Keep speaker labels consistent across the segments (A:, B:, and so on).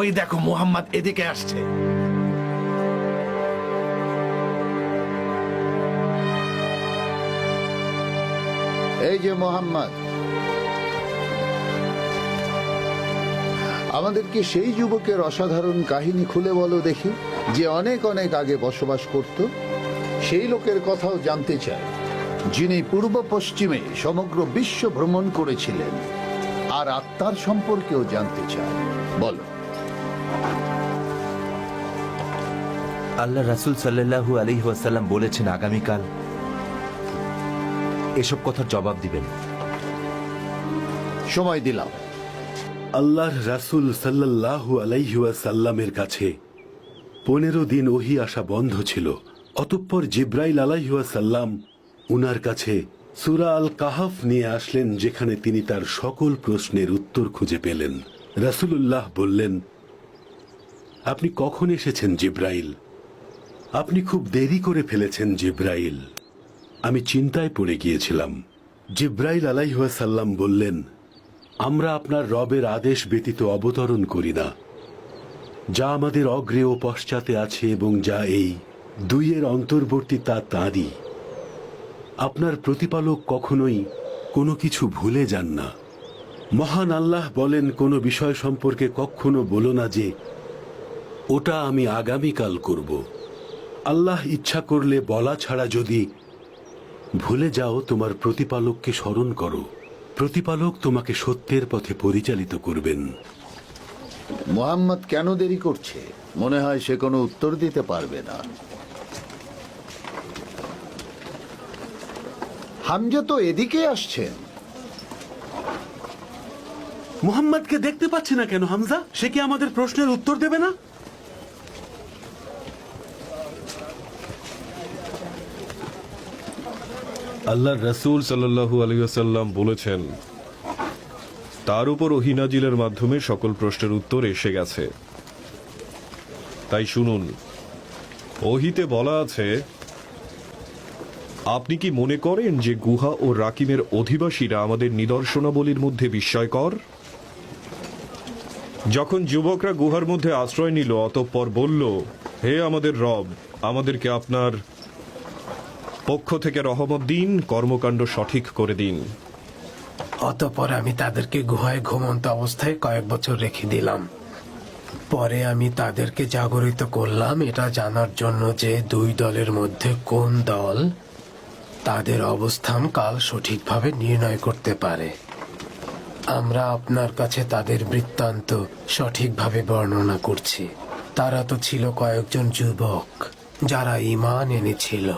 A: ওই দেখো মুহাম্মদ এদিকে আসছে।
B: এই যে মোহাম্মদ। আমাদেরকে সেই যুবকের অসাধারণ কাহিনী খুলে বলো দেখি, যে অনেক অনেক আগে বসবাস করত, সেই লোকের কথাও জানতে চায়, যিনি পূর্ব পশ্চিমে সমগ্র বিশ্ব ভ্রমণ করেছিলেন, আর আত্মার সম্পর্কেও জানতে চায়। বলো।
C: আল্লাহ রাসুল সাল্লাহু আলহি ওয়াসাল্লাম বলেছেন আগামীকাল এসব কথার জবাব দিবেন।
B: সময় দিলাম।
D: আল্লাহর রাসূল সাল্লাল্লাহু আলাইহাসাল্লামের কাছে পনেরো দিন ওহি আসা বন্ধ ছিল। অতঃপর জিব্রাইল আলাইহাসাল্লাম উনার কাছে সুরা আল কাহাফ নিয়ে আসলেন, যেখানে তিনি তার সকল প্রশ্নের উত্তর খুঁজে পেলেন। রাসূলুল্লাহ বললেন, আপনি কখন এসেছেন জিব্রাইল? আপনি খুব দেরি করে ফেলেছেন জিব্রাইল। আমি চিন্তায় পড়ে গিয়েছিলাম। জিব্রাইল আলাইহাসাল্লাম বললেন, আমরা আপনার রবের আদেশ ব্যতীত অবতরণ করি না। যা আমাদের অগ্রে ও পশ্চাতে আছে এবং যা এই দুইয়ের অন্তর্বর্তী তা তাঁরই। আপনার প্রতিপালক কখনোই কোনো কিছু ভুলে যান না। মহান আল্লাহ বলেন, কোনো বিষয় সম্পর্কে কখনো বলো না যে, ওটা আমি আগামীকাল করব। আল্লাহ ইচ্ছা করলে বলা ছাড়া যদি ভুলে যাও তোমার প্রতিপালককে স্মরণ করো। প্রতিপালক তোমাকে সত্যের পথে পরিচালিত করবেন।
B: মোহাম্মদ কেন দেরি করছে? মনে হয় সে কোনো উত্তর দিতে পারবে না। হামজা তো এদিকে আসছেন।
D: মুহাম্মদকে দেখতে পাচ্ছি না কেন হামজা? সে কি আমাদের প্রশ্নের উত্তর দেবে না?
E: আল্লাহর রসুল সাল্লাহু আলিয়াল্লাম বলেছেন, তার উপর ওহিনাজিলের মাধ্যমে সকল প্রশ্নের উত্তর এসে গেছে। তাই শুনুন, ওহিতে বলা আছে, আপনি কি মনে করেন যে গুহা ও রাকিমের অধিবাসীরা আমাদের নিদর্শনাবলীর মধ্যে বিস্ময়কর? যখন যুবকরা গুহার মধ্যে আশ্রয় নিল, অতঃপর বলল, হে আমাদের রব, আমাদেরকে আপনার পক্ষ থেকে রহমত দিন, কর্মকাণ্ড সঠিক করে দিন।
F: অতপর আমি তাদেরকে গুহায় ঘুমন্ত অবস্থায় কয়েক বছর রেখে দিলাম। পরে আমি তাদেরকে জাগরিত করলাম, এটা জানার জন্য যে দুই দলের মধ্যে কোন দল তাদের অবস্থান কাল সঠিকভাবে নির্ণয় করতে পারে। আমরা আপনার কাছে তাদের বৃত্তান্ত সঠিকভাবে বর্ণনা করছি। তারা তো ছিল কয়েকজন যুবক, যারা ঈমান এনেছিল।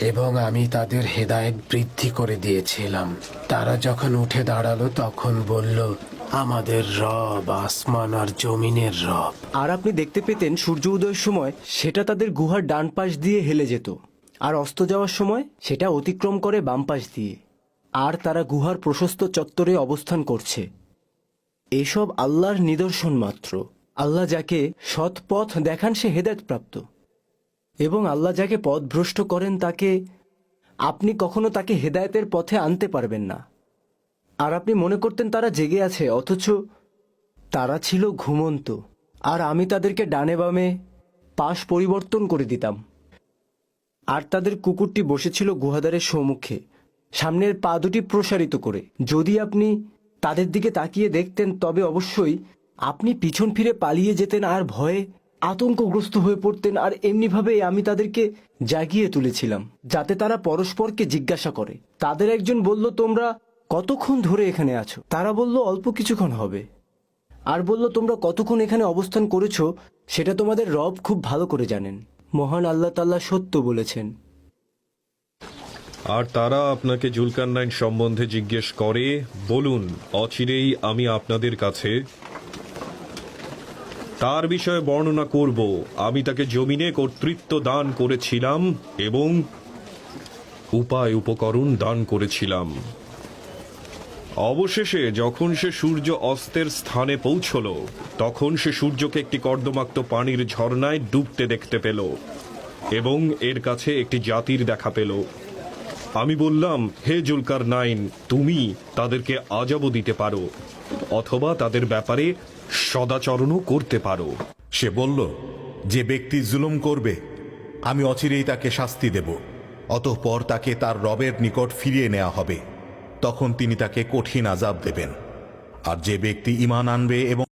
F: এবং আমি তাদের হেদায়েত বৃদ্ধি করে দিয়েছিলাম। তারা যখন উঠে দাঁড়াল, তখন বলল, আমাদের রব, আসমান আর জমিনের রব।
G: আর আপনি দেখতে পেতেন সূর্য উদয়ের সময় সেটা তাদের গুহার ডান পাশ দিয়ে হেলে যেত, আর অস্ত যাওয়ার সময় সেটা অতিক্রম করে বাম পাশ দিয়ে। আর তারা গুহার প্রশস্ত চত্বরে অবস্থান করছে। এসব আল্লাহর নিদর্শন মাত্র। আল্লাহ যাকে সৎ পথ দেখান, সে হেদায়ত প্রাপ্ত। এবং আল্লাহ যাকে পথভ্রষ্ট করেন তাকে, আপনি কখনো তাকে হেদায়েতের পথে আনতে পারবেন না। আর আপনি মনে করতেন তারা জেগে আছে, অথচ তারা ছিল ঘুমন্ত। আর আমি তাদেরকে ডানে বামে পাশ পরিবর্তন করে দিতাম। আর তাদের কুকুরটি বসেছিল গুহাদারের সম্মুখে, সামনের পা দুটি প্রসারিত করে। যদি আপনি তাদের দিকে তাকিয়ে দেখতেন, তবে অবশ্যই আপনি পিছন ফিরে পালিয়ে যেতেন আর ভয়ে আতঙ্কগ্রস্ত হয়ে পড়তেন আর এমনিভাবে আমি তাদেরকে জাগিয়ে তুলেছিলাম, যাতে তারা পরস্পরকে জিজ্ঞাসা করে। তাদের একজন বলল, তোমরা কতক্ষণ ধরে এখানে আছো? তারা বলল, অল্প কিছুক্ষণ হবে। আর বলল, তোমরা কতক্ষণ এখানে অবস্থান করেছ, সেটা তোমাদের রব খুব ভালো করে জানেন। মহান আল্লাহ তাল্লাহ সত্য বলেছেন।
E: আর তারা আপনাকে জুলকান্নাইন সম্বন্ধে জিজ্ঞেস করে, বলুন, অচিরেই আমি আপনাদের কাছে তার বিষয়ে বর্ণনা করব। আমি তাকে জমিনে কর্তৃত্ব দান করেছিলাম এবং উপায় উপকরণ দান করেছিলাম। অবশেষে যখন সে সূর্য অস্তের স্থানে পৌঁছল, তখন সে সূর্যকে একটি কর্দমাক্ত পানির ঝর্ণায় ডুবতে দেখতে পেল এবং এর কাছে একটি জাতির দেখা পেল। আমি বললাম, হে জুলকার নাইন তুমি তাদেরকে আজাবও দিতে পারো, অথবা তাদের ব্যাপারে সদাচরণও করতে পারো।
A: সে বলল, যে ব্যক্তি জুলুম করবে, আমি অচিরেই তাকে শাস্তি দেব। অতঃপর তাকে তার রবের নিকট ফিরিয়ে নেওয়া হবে। তখন তিনি তাকে কঠিন আজাব দেবেন। আর যে ব্যক্তি ইমান আনবে এবং